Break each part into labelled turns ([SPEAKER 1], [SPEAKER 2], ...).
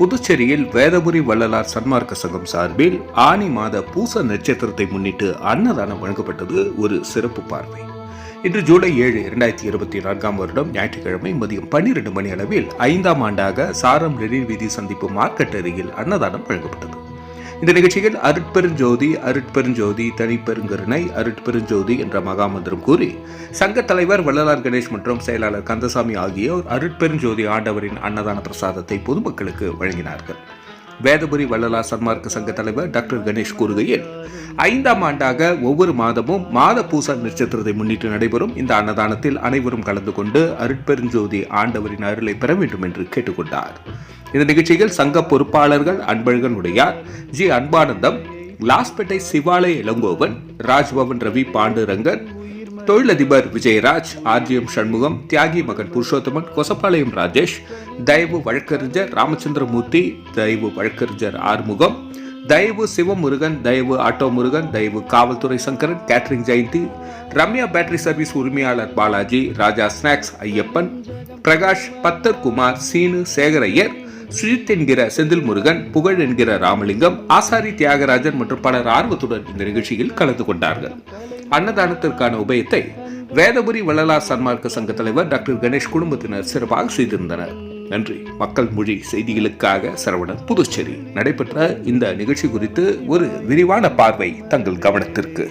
[SPEAKER 1] புதுச்சேரியில் வேதபுரி வள்ளலார் சன்மார்க்க சங்கம் சார்பில் ஆனி மாத பூச நட்சத்திரத்தை முன்னிட்டு அன்னதானம் வழங்கப்பட்டது ஒரு சிறப்பு பார்வை. இன்று ஜூலை ஏழு இரண்டாயிரத்தி இருபத்தி நான்காம் வருடம் ஞாயிற்றுக்கிழமை மதியம் பன்னிரண்டு மணி அளவில் ஐந்தாம் ஆண்டாக சாரம் லெனின் வீதி சந்திப்பு மார்க்கெட் அருகில் அன்னதானம் வழங்கப்பட்டது. இந்த நிகழ்ச்சியில் அருட்பெருஞ்சோதி அருட்பெருஞ்சோதி தனிப்பெருங்கருணை அருட்பெருஞ்சோதி என்ற மகாமந்திரம் கூறி சங்க தலைவர் வள்ளலார் கணேஷ் மற்றும் செயலாளர் கந்தசாமி ஆகியோர் அருட்பெருஞ்சோதி ஆண்டவரின் அன்னதான பிரசாதத்தை பொதுமக்களுக்கு வழங்கினார்கள். வேதபுரி வள்ளலார் சன்மார்க்க சங்க தலைவர் டாக்டர் கணேஷ் கூறுகையில் ஐந்தாம் ஆண்டாக ஒவ்வொரு மாதமும் மாத பூச நட்சத்திரத்தை முன்னிட்டு நடைபெறும் இந்த அன்னதானத்தில் அனைவரும் கலந்து கொண்டு அருட்பெருஞ்சோதி ஆண்டவரின் அருளை பெற வேண்டும் என்று கேட்டுக்கொண்டார். இந்த நிகழ்ச்சியில் சங்க பொறுப்பாளர்கள் அன்பழகன் உடையார் ஜி அன்பானந்தம் லாஸ்பேட்டை சிவாலய இளங்கோவன் ராஜ்பவன் ரவி பாண்டுரங்கன் தொழிலதிபர் விஜயராஜ் ஆர்ஜிஎம் சண்முகம் தியாகி மகன் புருஷோத்தமன் கொசப்பாளையம் ராஜேஷ் தயவு வழக்கறிஞர் ராமச்சந்திரமூர்த்தி தயவு வழக்கறிஞர் ஆறுமுகம் தயவு சிவமுருகன் தயவு ஆட்டோ முருகன் தயவு காவல்துறை Sankaran catering Jayanthi Ramya battery service உரிமையாளர் பாலாஜி ராஜா ஸ்நாக்ஸ் ஐயப்பன் பிரகாஷ் பத்தர் குமார் சீனு சேகரையர் சுஜித் என்கிற செந்தில் முருகன் புகழ் என்கிற ராமலிங்கம் ஆசாரி தியாகராஜன் மற்றும் பலர் ஆர்வத்துடன் இந்த நிகழ்ச்சியில் கலந்து கொண்டார்கள். அன்னதானத்திற்கான உபயத்தை வேதபுரி வள்ளலார் சன்மார்க்க சங்க தலைவர் டாக்டர் கணேஷ் குடும்பத்தினர் சிறப்பாக செய்திருந்தனர். நன்றி. மக்கள் மொழி செய்திகளுக்காக சரவணன் புதுச்சேரி. நடைபெற்ற இந்த நிகழ்ச்சி குறித்து ஒரு விரிவான பார்வை தங்கள் கவனத்திற்கு.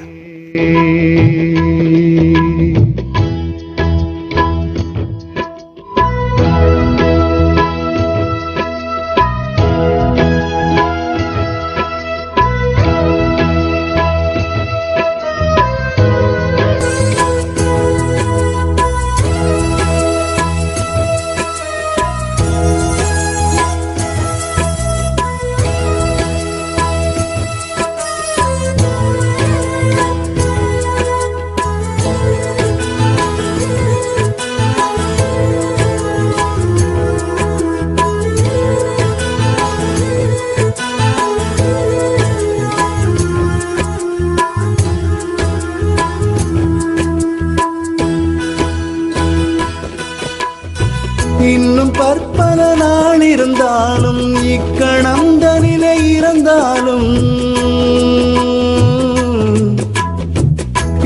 [SPEAKER 2] இன்னும் பற்பல நாள் இருந்தாலும் இக்கணம் தனிலே இருந்தாலும்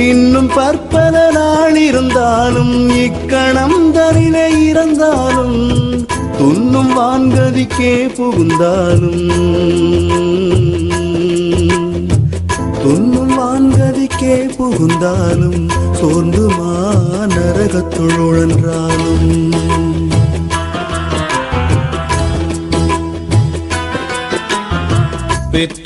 [SPEAKER 2] இன்னும் பற்பல நாள் இருந்தாலும் இக்கணம் தனிலே இருந்தாலும் துண்ணும் வான்கதிக்கே புகுந்தாலும் துண்ணும் வான்கதிக்கே புகுந்தாலும் சோர்ந்துமா நரகத்துள்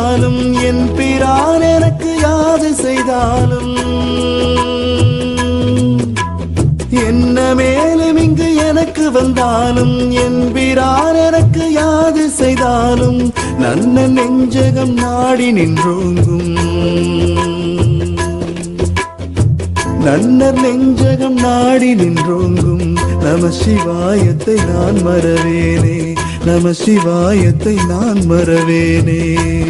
[SPEAKER 2] செய்தாலும் என் பிரான் எனக்கு யாது செய்தாலும் என்ன மேலும் இங்கு எனக்கு வந்தாலும் என் பிரான் எனக்கு யாது செய்தாலும் நன்ன நெஞ்சகம் நாடி நின்றோங்கும். நன்னர் நெஞ்சகம் நாடி நின்றோங்கும். நம சிவாயத்தை நான் மறவேனே. நம சிவாயத்தை நான் மறவேனே.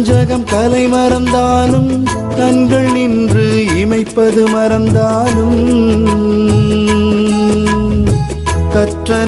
[SPEAKER 2] கஞ்சகம் கலை மறந்தாலும் கண்கள் நின்று இமைப்பது மறந்தாலும். கற்ற